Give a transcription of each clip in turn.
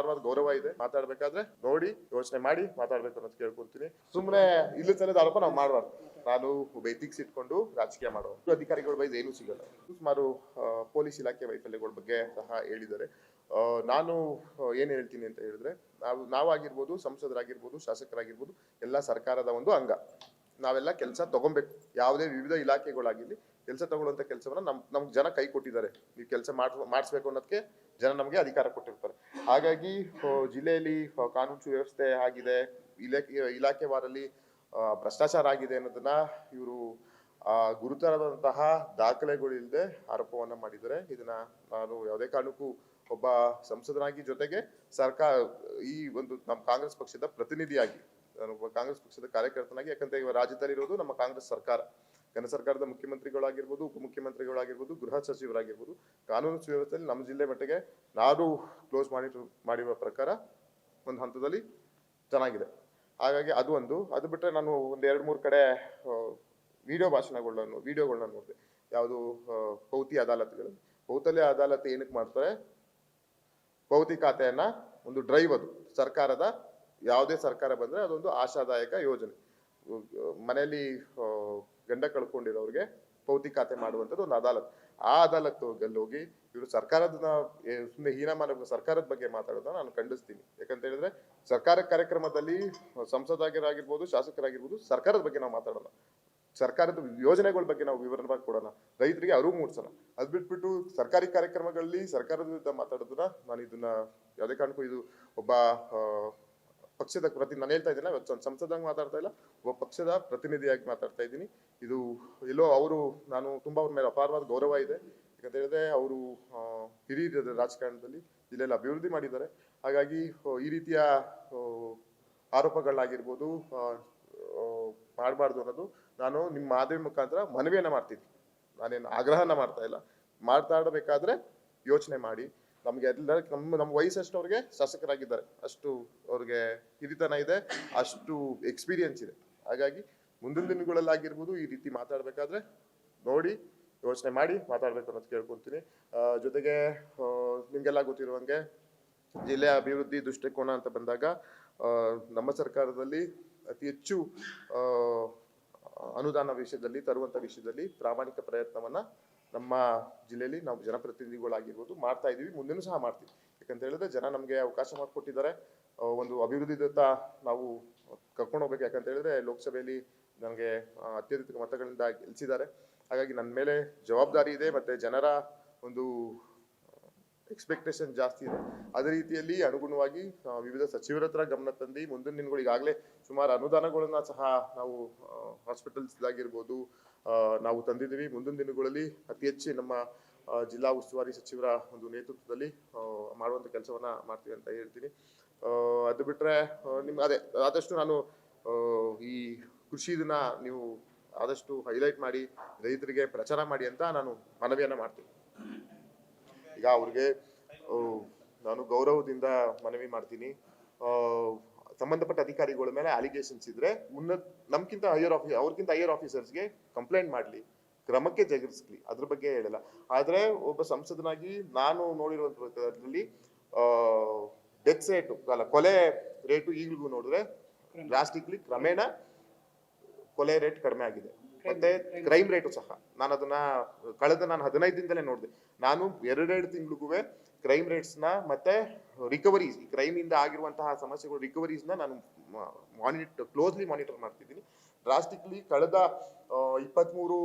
ಅಪಾರವಾದ ಗೌರವ ಇದೆ. ಮಾತಾಡ್ಬೇಕಾದ್ರೆ ನೋಡಿ, ಯೋಚನೆ ಮಾಡಿ ಮಾತಾಡ್ಬೇಕು ಅನ್ನೋದು ಕೇಳ್ಕೊಳ್ತೀನಿ. ಸುಮ್ಮನೆ ಇಲ್ಲಿ ತನದ ಆರೋಪ ನಾವು ಮಾಡಬಾರ್ದು. ನಾನು ಎಥಿಕ್ಸ್ ಇಟ್ಕೊಂಡು ರಾಜಕೀಯ ಮಾಡೋ ಅಧಿಕಾರಿಗಳ ಬೈದು ಏನೂ ಸಿಗಲ್ಲ. ಸುಮಾರು ಪೊಲೀಸ್ ಇಲಾಖೆ ವೈಫಲ್ಯಗಳ ಬಗ್ಗೆ ಸಹ ಹೇಳಿದ್ದಾರೆ. ನಾನು ಏನ್ ಹೇಳ್ತೀನಿ ಅಂತ ಹೇಳಿದ್ರೆ, ನಾವು, ನಾವಾಗಿರ್ಬೋದು, ಸಂಸದರಾಗಿರ್ಬೋದು, ಶಾಸಕರಾಗಿರ್ಬೋದು, ಎಲ್ಲ ಸರ್ಕಾರದ ಒಂದು ಅಂಗ. ನಾವೆಲ್ಲ ಕೆಲಸ ತಗೊಬೇಕು. ಯಾವುದೇ ವಿವಿಧ ಇಲಾಖೆಗಳಾಗಿರ್ಲಿ ಕೆಲಸ ತಗೊಳ್ಳುವಂತ ಕೆಲಸವನ್ನ ನಮ್, ನಮ್ಗೆ ಜನ ಕೈ ಕೊಟ್ಟಿದ್ದಾರೆ. ನೀವು ಕೆಲಸ ಮಾಡ್ ಮಾಡಿಸ್ಬೇಕು ಅನ್ನೋದಕ್ಕೆ ಜನ ನಮಗೆ ಅಧಿಕಾರ ಕೊಟ್ಟಿರ್ತಾರೆ. ಹಾಗಾಗಿ ಜಿಲ್ಲೆಯಲ್ಲಿ ಕಾನೂನು ಸುವ್ಯವಸ್ಥೆ ಆಗಿದೆ, ಇಲಾಖೆ ಇಲಾಖೆವಾರಲ್ಲಿ ಭ್ರಷ್ಟಾಚಾರ ಆಗಿದೆ ಅನ್ನೋದನ್ನ ಇವರು ಗುರುತರದಂತಹ ದಾಖಲೆಗಳಿಲ್ಲದೆ ಆರೋಪವನ್ನ ಮಾಡಿದ್ದಾರೆ. ಇದನ್ನ ನಾನು ಯಾವುದೇ ಕಾರಣಕ್ಕೂ ಒಬ್ಬ ಸಂಸದನಾಗಿ ಜೊತೆಗೆ ಸರ್ಕಾರ ಈ ಒಂದು ನಮ್ಮ ಕಾಂಗ್ರೆಸ್ ಪಕ್ಷದ ಪ್ರತಿನಿಧಿಯಾಗಿ, ನಾನು ಕಾಂಗ್ರೆಸ್ ಪಕ್ಷದ ಕಾರ್ಯಕರ್ತನಾಗಿ, ಯಾಕಂದ್ರೆ ರಾಜ್ಯದಲ್ಲಿ ರಾಜ್ಯದಲ್ಲಿರೋದು ನಮ್ಮ ಕಾಂಗ್ರೆಸ್ ಸರ್ಕಾರ. ಕೇಂದ್ರ ಸರ್ಕಾರದ ಮುಖ್ಯಮಂತ್ರಿಗಳಾಗಿರ್ಬೋದು, ಉಪಮುಖ್ಯಮಂತ್ರಿಗಳಾಗಿರ್ಬೋದು, ಗೃಹ ಸಚಿವರಾಗಿರ್ಬೋದು, ಕಾನೂನು ಸುವ್ಯವಸ್ಥೆಯಲ್ಲಿ ನಮ್ಮ ಜಿಲ್ಲೆ ಮಟ್ಟಿಗೆ ನಾನು ಕ್ಲೋಸ್ ಮಾಡಿ ಮಾಡಿರುವ ಪ್ರಕಾರ ಒಂದು ಹಂತದಲ್ಲಿ ಚೆನ್ನಾಗಿದೆ. ಹಾಗಾಗಿ ಅದು ಒಂದು. ಅದು ಬಿಟ್ಟರೆ ನಾನು ಒಂದು ಎರಡು ಮೂರು ಕಡೆ ವಿಡಿಯೋ ಭಾಷಣಗಳನ್ನು ವಿಡಿಯೋಗಳನ್ನ ನೋಡಿದೆ. ಯಾವುದು ಪೌತಿ ಅದಾಲತ್ಗಳಲ್ಲಿ. ಭೌತಲ್ಯ ಅದಾಲತ್ ಏನಕ್ಕೆ ಮಾಡ್ತಾರೆ? ಪೌತಿ ಖಾತೆಯನ್ನು ಒಂದು ಡ್ರೈವ್ ಅದು. ಸರ್ಕಾರದ, ಯಾವುದೇ ಸರ್ಕಾರ ಬಂದರೆ ಅದೊಂದು ಆಶಾದಾಯಕ ಯೋಜನೆ. ಮನೆಯಲ್ಲಿ ಗಂಡ ಕಳ್ಕೊಂಡಿರೋರಿಗೆ ಪೌತಿ ಖಾತೆ ಮಾಡುವಂಥದ್ದು ಒಂದು ಅದಾಲತ್. ಆ ಅದಾಲತ್ ಹೋಗಿ ಇವರು ಸರ್ಕಾರದ ಸುಮ್ಮನೆ ಹೀನಮಾನ ಸರ್ಕಾರದ ಬಗ್ಗೆ ಮಾತಾಡೋದನ್ನ ನಾನು ಖಂಡಿಸ್ತೀನಿ. ಯಾಕಂತ ಹೇಳಿದ್ರೆ ಸರ್ಕಾರ ಕಾರ್ಯಕ್ರಮದಲ್ಲಿ ಸಂಸದರಾಗಿರ್ಬೋದು ಶಾಸಕರಾಗಿರ್ಬೋದು, ಸರ್ಕಾರದ ಬಗ್ಗೆ ನಾವು ಮಾತಾಡೋಣ ಸರ್ಕಾರದ ಯೋಜನೆಗಳ ಬಗ್ಗೆ ನಾವು ವಿವರವಾಗಿ ಕೊಡೋಣ ರೈತರಿಗೆ ಅರಿವು ಮೂಡಿಸೋಣ ಅದ್ ಬಿಟ್ಬಿಟ್ಟು ಸರ್ಕಾರಿ ಕಾರ್ಯಕ್ರಮಗಳಲ್ಲಿ ಸರ್ಕಾರದ ವಿರುದ್ಧ ಮಾತಾಡೋದನ್ನ ನಾನು ಇದನ್ನ ಯಾವುದೇ ಕಾರಣಕ್ಕೂ ಇದು ಒಬ್ಬ ಪಕ್ಷದ ಪ್ರತಿ, ನಾನು ಹೇಳ್ತಾ ಇದ್ದೀನಿ ಒಂದು ಸಂಸದಂಗೆ ಮಾತಾಡ್ತಾ ಇಲ್ಲ, ಒಬ್ಬ ಪಕ್ಷದ ಪ್ರತಿನಿಧಿಯಾಗಿ ಮಾತಾಡ್ತಾ ಇದ್ದೀನಿ. ಇದು ಎಲ್ಲೋ ಅವರು, ನಾನು ತುಂಬ ಅವ್ರ ಮೇಲೆ ಅಪಾರವಾದ ಗೌರವ ಇದೆ. ಯಾಕಂತ ಹೇಳಿದ್ರೆ, ಅವರು ಹಿರಿಯ ರಾಜಕಾರಣದಲ್ಲಿ ಜಿಲ್ಲೆಯಲ್ಲಿ ಅಭಿವೃದ್ಧಿ ಮಾಡಿದ್ದಾರೆ. ಹಾಗಾಗಿ ಈ ರೀತಿಯ ಆರೋಪಗಳಾಗಿರ್ಬೋದು ಮಾಡಬಾರ್ದು ಅನ್ನೋದು ನಾನು ನಿಮ್ಮ ಮಾಧ್ಯಮ ಮುಖಾಂತರ ಮನವಿಯನ್ನ ಮಾಡ್ತೀನಿ. ನಾನೇನು ಆಗ್ರಹನ ಮಾಡ್ತಾ ಇಲ್ಲ. ಮಾತಾಡಬೇಕಾದ್ರೆ ಯೋಚನೆ ಮಾಡಿ. ನಮ್ಗೆ ಎಲ್ಲ ನಮ್ಮ ನಮ್ಮ ವಯಸ್ಸಷ್ಟು ಶಾಸಕರಾಗಿದ್ದಾರೆ. ಅಷ್ಟು ಅವ್ರಿಗೆ ಹಿರಿತನ ಇದೆ ಅಷ್ಟು ಎಕ್ಸ್ಪೀರಿಯನ್ಸ್ ಇದೆ. ಹಾಗಾಗಿ ಮುಂದಿನ ದಿನಗಳಲ್ಲಾಗಿರ್ಬೋದು ಈ ರೀತಿ ಮಾತಾಡಬೇಕಾದ್ರೆ ನೋಡಿ ಯೋಚನೆ ಮಾಡಿ ಮಾತಾಡಬೇಕು ಅನ್ನೋದು ಕೇಳ್ಕೊತೀನಿ ಆ, ಜೊತೆಗೆ ನಿಮಗೆಲ್ಲ ಗೊತ್ತಿರುವಂಗೆ ಜಿಲ್ಲೆಯ ಅಭಿವೃದ್ಧಿ ದೃಷ್ಟಿಕೋನ ಅಂತ ಬಂದಾಗ ನಮ್ಮ ಸರ್ಕಾರದಲ್ಲಿ ಅತಿ ಹೆಚ್ಚು ಅನುದಾನ ವಿಷಯದಲ್ಲಿ ತರುವಂಥ ವಿಷಯದಲ್ಲಿ ಪ್ರಾಮಾಣಿಕ ಪ್ರಯತ್ನವನ್ನ ನಮ್ಮ ಜಿಲ್ಲೆಯಲ್ಲಿ ನಾವು ಜನಪ್ರತಿನಿಧಿಗಳಾಗಿರ್ಬೋದು ಮಾಡ್ತಾ ಇದ್ದೀವಿ, ಮುಂದೆನೂ ಸಹ ಮಾಡ್ತೀವಿ. ಯಾಕಂತ ಹೇಳಿದ್ರೆ ಜನ ನಮಗೆ ಅವಕಾಶ ಮಾಡಿಕೊಟ್ಟಿದ್ದಾರೆ. ಒಂದು ಅಭಿವೃದ್ಧಿದತ್ತ ನಾವು ಕರ್ಕೊಂಡು ಹೋಗ್ಬೇಕು. ಯಾಕಂತ ಹೇಳಿದ್ರೆ ಲೋಕಸಭೆಯಲ್ಲಿ ನನಗೆ ಅತ್ಯಧಿಕ ಮತಗಳಿಂದ ಗೆಲ್ಸಿದ್ದಾರೆ. ಹಾಗಾಗಿ ನನ್ನ ಮೇಲೆ ಜವಾಬ್ದಾರಿ ಇದೆ ಮತ್ತು ಜನರ ಒಂದು ಎಕ್ಸ್ಪೆಕ್ಟೇಷನ್ ಜಾಸ್ತಿ ಇದೆ. ಅದೇ ರೀತಿಯಲ್ಲಿ ಅನುಗುಣವಾಗಿ ವಿವಿಧ ಸಚಿವರ ಹತ್ರ ಗಮನ ತಂದು ಮುಂದಿನ ದಿನಗಳು ಈಗಾಗಲೇ ಸುಮಾರು ಅನುದಾನಗಳನ್ನ ಸಹ ನಾವು ಹಾಸ್ಪಿಟಲ್ಸ್ ಆಗಿರ್ಬೋದು ನಾವು ತಂದಿದ್ದೀವಿ. ಮುಂದಿನ ದಿನಗಳಲ್ಲಿ ಅತಿ ಹೆಚ್ಚು ನಮ್ಮ ಜಿಲ್ಲಾ ಉಸ್ತುವಾರಿ ಸಚಿವರ ಒಂದು ನೇತೃತ್ವದಲ್ಲಿ ಮಾಡುವಂತ ಕೆಲಸವನ್ನ ಮಾಡ್ತೀವಿ ಅಂತ ಹೇಳ್ತೀನಿ. ಅದು ಬಿಟ್ರೆ ನಿಮ್, ಅದೇ, ಆದಷ್ಟು ನಾನು ಈ ಕೃಷಿ ಇದನ್ನ ನೀವು ಆದಷ್ಟು ಹೈಲೈಟ್ ಮಾಡಿ, ರೈತರಿಗೆ ಪ್ರಚಾರ ಮಾಡಿ ಅಂತ ನಾನು ಮನವಿಯನ್ನ ಮಾಡ್ತೀನಿ. ಈಗ ಅವ್ರಿಗೆ ನಾನು ಗೌರವದಿಂದ ಮನವಿ ಮಾಡ್ತೀನಿ. ಸಂಬಂಧಪಟ್ಟ ಅಧಿಕಾರಿಗಳ ಮೇಲೆ ಅಲಿಗೇಷನ್ಸ್ ಇದ್ರೆ ಉನ್ನತ ನಮ್ಗಿಂತ ಹೈಯರ್ ಆಫೀಸ್ ಅವ್ರಿಗಿಂತ ಹೈಯರ್ ಆಫೀಸರ್ಸ್ಗೆ ಕಂಪ್ಲೇಂಟ್ ಮಾಡ್ಲಿ, ಕ್ರಮಕ್ಕೆ ಜಗಿಸ್ಲಿ ಅದ್ರ ಬಗ್ಗೆ ಹೇಳಲ್ಲ. ಆದ್ರೆ ಒಬ್ಬ ಸಂಸದನಾಗಿ ನಾನು ನೋಡಿರುವಂತದ್ರಲ್ಲಿ ಡೆತ್ ರೇಟು ಅಲ್ಲ ಕೊಲೆ ರೇಟು ಈಗಲೂ ನೋಡಿದ್ರೆ ಡ್ರಾಸ್ಟಿಕ್ಲಿ ಕ್ರಮೇಣ ಕೊಲೆ ರೇಟ್ ಕಡಿಮೆ ಆಗಿದೆ. ಮತ್ತೆ ಕ್ರೈಮ್ ರೇಟು ಸಹ. ನಾನು ಅದನ್ನ ಕಳೆದ ನಾನು ಹದಿನೈದು ದಿನದಲ್ಲೇ ನೋಡಿದೆ. ನಾನು ಎರಡೆರಡು ತಿಂಗಳಿಗೂ ಕ್ರೈಮ್ನ ಮತ್ತೆ ರಿಕವರೀಸ್ ಕ್ರೈಮ್ ಇಂದ ಆಗಿರುವಂತಹ ಸಮಸ್ಯೆಗಳು ರಿಕವರೀಸ್ನ ನಾನು ಮಾನಿಟರ್ ಕ್ಲೋಸ್ಲಿ ಮಾನಿಟರ್ ಮಾಡ್ತಿದ್ದೀನಿ. ಡ್ರಾಸ್ಟಿಕ್ಲಿ ಕಳೆದ ಇಪ್ಪತ್ಮೂರು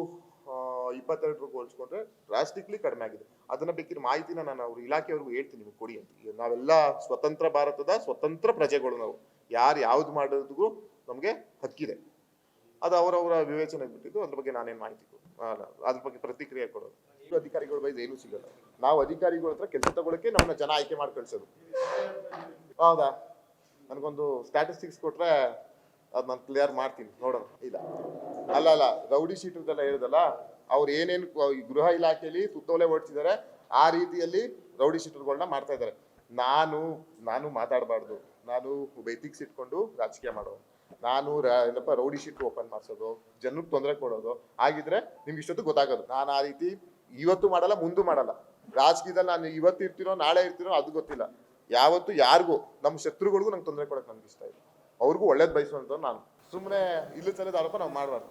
ಇಪ್ಪತ್ತೆರಡರಿಗೆ ಹೋಲಿಸ್ಕೊಂಡ್ರೆ ಡ್ರಾಸ್ಟಿಕ್ಲಿ ಕಡಿಮೆ ಆಗಿದೆ. ಅದನ್ನ ಬೇಕಿರೋ ಮಾಹಿತಿನ ನಾನು ಅವ್ರ ಇಲಾಖೆಯವ್ರಿಗೂ ಹೇಳ್ತೀನಿ ನಿಮಗೆ ಕೊಡಿ ಅಂತ. ನಾವೆಲ್ಲ ಸ್ವತಂತ್ರ ಭಾರತದ ಸ್ವತಂತ್ರ ಪ್ರಜೆಗಳು ನಾವು. ಯಾರು ಯಾವ್ದು ಮಾಡೋದಿಗೂ ನಮಗೆ ಹಕ್ಕಿದೆ. ಅದು ಅವರವರ ವಿವೇಚನೆ ಬಿಟ್ಟಿದ್ದು, ಅದ್ರ ಬಗ್ಗೆ ನಾನೇನು ಮಾಹಿತಿ ಅದ್ರ ಬಗ್ಗೆ ಪ್ರತಿಕ್ರಿಯೆ ಕೊಡೋದು. ಇದು ಅಧಿಕಾರಿಗಳ ಬೈದು ಏನೂ ಸಿಗಲ್ಲ. ನಾವು ಅಧಿಕಾರಿಗಳ ಹತ್ರ ಕೆಲಸ ತಗೊಳಕ್ಕೆ ನಮ್ಮನ್ನ ಜನ ಆಯ್ಕೆ ಮಾಡಿ ಕಳ್ಸೋದು ಹೌದಾ? ನನಗೊಂದು ಸ್ಟ್ಯಾಟಿಸ್ಟಿಕ್ಸ್ ಕೊಟ್ರೆ ಅದ್ ನಾನು ಕ್ಲಿಯರ್ ಮಾಡ್ತೀನಿ, ನೋಡೋಣ. ಇಲ್ಲ. ಅಲ್ಲ ಅಲ್ಲ ರೌಡಿ ಶೀಟರ್ದೆಲ್ಲ ಹೇಳಿದಲ್ಲ ಅವ್ರು ಏನೇನು ಗೃಹ ಇಲಾಖೆಯಲ್ಲಿ ಸುತ್ತೋಲೆ ಓಡಿಸಿದ್ದಾರೆ ಆ ರೀತಿಯಲ್ಲಿ ರೌಡಿ ಶೀಟರ್ಗಳನ್ನ ಮಾಡ್ತಾ ಇದ್ದಾರೆ. ನಾನು ನಾನು ಮಾತಾಡಬಾರ್ದು. ನಾನು ಒಬ್ಬ ಇಟ್ಕೊಂಡು ರಾಜಕೀಯ ಮಾಡೋದು. ನಾನು ಏನಪ್ಪ, ರೌಡಿ ಶೀಟ್ ಓಪನ್ ಮಾಡಿಸೋದು, ಜನಕ್ಕೆ ತೊಂದರೆ ಕೊಡೋದು ಆಗಿದ್ರೆ ನಿಮ್ಗೆ ಇಷ್ಟೊತ್ತು ಗೊತ್ತಾಗೋದು. ನಾನು ಆ ರೀತಿ ಇವತ್ತು ಮಾಡಲ್ಲ, ಮುಂದೂ ಮಾಡಲ್ಲ. ರಾಜಕೀಯದಲ್ಲಿ ನಾನು ಇವತ್ತು ಇರ್ತೀನೋ, ನಾಳೆ ಇರ್ತೀನೋ, ಅದು ಗೊತ್ತಿಲ್ಲ. ಯಾವತ್ತು ಯಾರಿಗೂ, ನಮ್ಮ ಶತ್ರುಗಳಿಗೂ ನಂಗೆ ತೊಂದರೆ ಕೊಡೋಕೆ ನನಗೆ ಇಷ್ಟ ಇಲ್ಲ. ಅವ್ರಿಗೂ ಒಳ್ಳೇದು ಬಯಸುವಂತ ನಾನು. ಸುಮ್ಮನೆ ಇಲ್ಲ ಸಲದ ಆರೋಪ ನಾವು ಮಾಡಬಾರ್ದು.